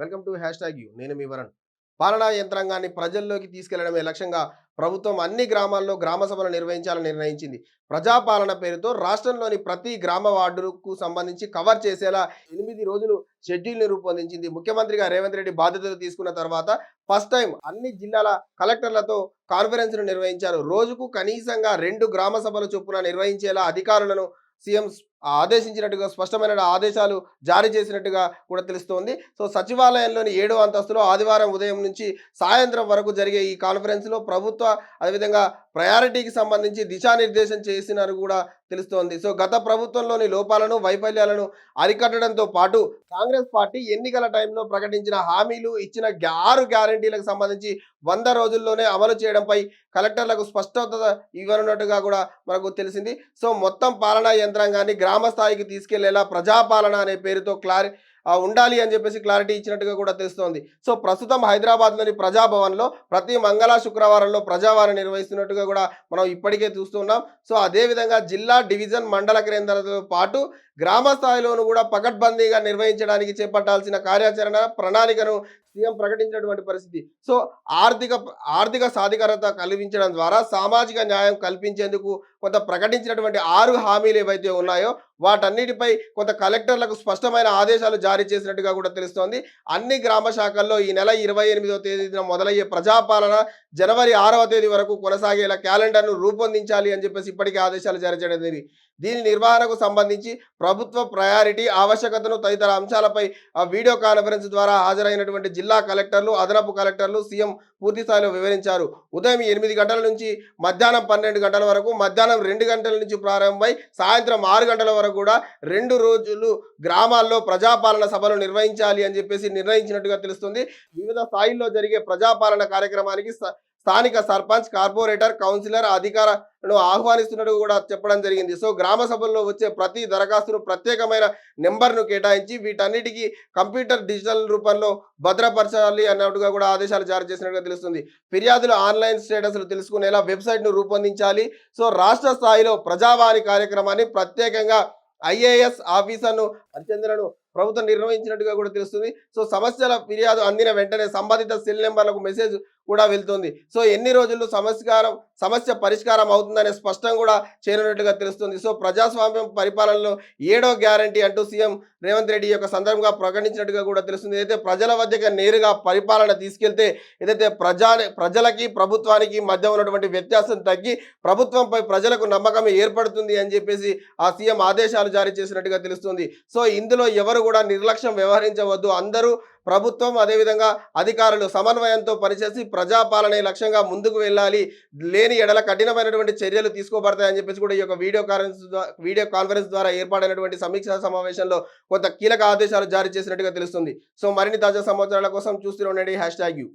Welcome to hashtag you. నేను మీ వరణ్. పాలనా యంత్రాంగాన్ని ప్రజల్లోకి తీసుకెళ్ళడమే లక్ష్యంగా ప్రభుత్వం అన్ని గ్రామాల్లో గ్రామ సభలు నిర్వహించాలని నిర్ణయించింది. ప్రజాపాలన పేరుతో రాష్ట్రంలోని ప్రతి గ్రామ వార్డుకు సంబంధించి కవర్ చేసేలా ఎనిమిది రోజులు షెడ్యూల్ని రూపొందించింది. ముఖ్యమంత్రిగా రేవంత్ రెడ్డి బాధ్యతలు తీసుకున్న తర్వాత ఫస్ట్ టైం అన్ని జిల్లాల కలెక్టర్లతో కాన్ఫరెన్స్ను నిర్వహించారు. రోజుకు కనీసంగా రెండు గ్రామ సభల చొప్పున నిర్వహించేలా అధికారులను సీఎం ఆదేశించినట్టుగా స్పష్టమైన ఆదేశాలు జారీ చేసినట్టుగా కూడా తెలుస్తోంది. సో సచివాలయంలోని ఏడో అంతస్తులో ఆదివారం ఉదయం నుంచి సాయంత్రం వరకు జరిగే ఈ కాన్ఫరెన్స్లో ప్రభుత్వ అదేవిధంగా ప్రయారిటీకి సంబంధించి దిశానిర్దేశం చేసినారు కూడా తెలుస్తోంది. సో గత ప్రభుత్వంలోని లోపాలను వైఫల్యాలను అరికట్టడంతో పాటు కాంగ్రెస్ పార్టీ ఎన్నికల టైంలో ప్రకటించిన హామీలు ఇచ్చిన ఆరు గ్యారంటీలకు సంబంధించి వంద రోజుల్లోనే అమలు చేయడంపై కలెక్టర్లకు స్పష్టత ఇవ్వనున్నట్టుగా కూడా మనకు తెలిసింది. సో మొత్తం పాలనా యంత్రాంగాన్ని గ్రామ స్థాయికి తీసుకెళ్ళేలా ప్రజాపాలన అనే పేరుతో క్లారి ఆ, ఉండాలి అని చెప్పేసి క్లారిటీ ఇచ్చినట్టుగా కూడా తెలుస్తోంది. సో ప్రస్తుతం హైదరాబాద్లోని ప్రజాభవన్లో ప్రతి మంగళ శుక్రవారంలో ప్రజావాణి నిర్వహిస్తున్నట్టుగా కూడా మనం ఇప్పటికే చూస్తున్నాం సో అదేవిధంగా జిల్లా డివిజన్ మండల కేంద్రాలతో పాటు గ్రామ స్థాయిలోను కూడా పకడ్బందీగా నిర్వహించడానికి చేపట్టాల్సిన కార్యాచరణ ప్రణాళికను సీఎం ప్రకటించినటువంటి పరిస్థితి. సో ఆర్థిక ఆర్థిక సాధికారత కల్పించడం ద్వారా సామాజిక న్యాయం కల్పించేందుకు కొంత ప్రకటించినటువంటి ఆరు హామీలు ఏవైతే ఉన్నాయో వాటన్నిటిపై కొంత కలెక్టర్లకు స్పష్టమైన ఆదేశాలు జారీ చేసినట్టుగా కూడా తెలుస్తోంది. అన్ని గ్రామ శాఖల్లో ఈ నెల ఇరవై ఎనిమిదవ తేదీన మొదలయ్యే ప్రజాపాలన జనవరి ఆరవ తేదీ వరకు కొనసాగేలా క్యాలెండర్ను రూపొందించాలి అని చెప్పేసి ఇప్పటికే ఆదేశాలు జారీ చేయడం జరిగింది. దీని నిర్వహణకు సంబంధించి ప్రభుత్వ ప్రయారిటీ ఆవశ్యకతను తదితర అంశాలపై ఆ వీడియో కాన్ఫరెన్స్ ద్వారా హాజరైనటువంటి జిల్లా కలెక్టర్లు అదనపు కలెక్టర్లు సీఎం పూర్తి స్థాయిలో వివరించారు. ఉదయం ఎనిమిది గంటల నుంచి మధ్యాహ్నం పన్నెండు గంటల వరకు మధ్యాహ్నం రెండు గంటల నుంచి ప్రారంభమై సాయంత్రం ఆరు గంటల వరకు కూడా రెండు రోజులు గ్రామాల్లో ప్రజాపాలన సభలు నిర్వహించాలి అని చెప్పేసి నిర్ణయించినట్టుగా తెలుస్తుంది. వివిధ స్థాయిల్లో జరిగే ప్రజాపాలన కార్యక్రమానికి స్థానిక సర్పంచ్ కార్పొరేటర్ కౌన్సిలర్ అధికారులను ఆహ్వానిస్తున్నట్టు కూడా చెప్పడం జరిగింది. సో గ్రామ సభల్లో వచ్చే ప్రతి దరఖాస్తును ప్రత్యేకమైన నెంబర్ను కేటాయించి వీటన్నిటికీ కంప్యూటర్ డిజిటల్ రూపంలో భద్రపరచాలి అన్నట్టుగా కూడా ఆదేశాలు జారీ చేసినట్టుగా తెలుస్తుంది. ఫిర్యాదులు ఆన్లైన్ స్టేటస్లు తెలుసుకునేలా వెబ్సైట్ను రూపొందించాలి. సో రాష్ట్ర స్థాయిలో ప్రజావాణి కార్యక్రమాన్ని ప్రత్యేకంగా ఐఏఎస్ ఆఫీసర్ను హరిచంద్రను ప్రభుత్వం నిర్వహించినట్టుగా కూడా తెలుస్తుంది. సో సమస్యల ఫిర్యాదు అందిన వెంటనే సంబంధిత సెల్ నెంబర్లకు మెసేజ్ కూడా వెళ్తుంది. సో ఎన్ని రోజుల్లో సమస్కారం సమస్య పరిష్కారం అవుతుందనే స్పష్టం కూడా చేయనున్నట్టుగా తెలుస్తుంది. సో ప్రజాస్వామ్యం పరిపాలనలో ఏడో గ్యారంటీ అంటూ సీఎం రేవంత్ రెడ్డి యొక్క సందర్భంగా ప్రకటించినట్టుగా కూడా తెలుస్తుంది. ఏదైతే ప్రజల వద్దకు నేరుగా పరిపాలన తీసుకెళ్తే ఏదైతే ప్రజా ప్రజలకి ప్రభుత్వానికి మధ్య ఉన్నటువంటి వ్యత్యాసం తగ్గి ప్రభుత్వంపై ప్రజలకు నమ్మకం ఏర్పడుతుంది అని చెప్పేసి ఆ సీఎం ఆదేశాలు జారీ చేసినట్టుగా తెలుస్తుంది. సో ఇందులో ఎవరు కూడా నిర్లక్ష్యం వ్యవహరించవద్దు. అందరూ ప్రభుత్వం అదేవిధంగా అధికారులు సమన్వయంతో పనిచేసి ప్రజాపాలనే లక్ష్యంగా ముందుకు వెళ్ళాలి. లేని ఎడల కఠినమైనటువంటి చర్యలు తీసుకోబడతాయని చెప్పేసి కూడా ఈ యొక్క వీడియో కాన్ఫరెన్స్ వీడియో కాన్ఫరెన్స్ ద్వారా ఏర్పాటైనటువంటి సమీక్షా సమావేశంలో కొంత కీలక ఆదేశాలు జారీ చేసినట్టుగా తెలుస్తుంది. సో మరిన్ని తాజా సమాచారాల కోసం చూస్తూనే ఉండండి. Hashtag you.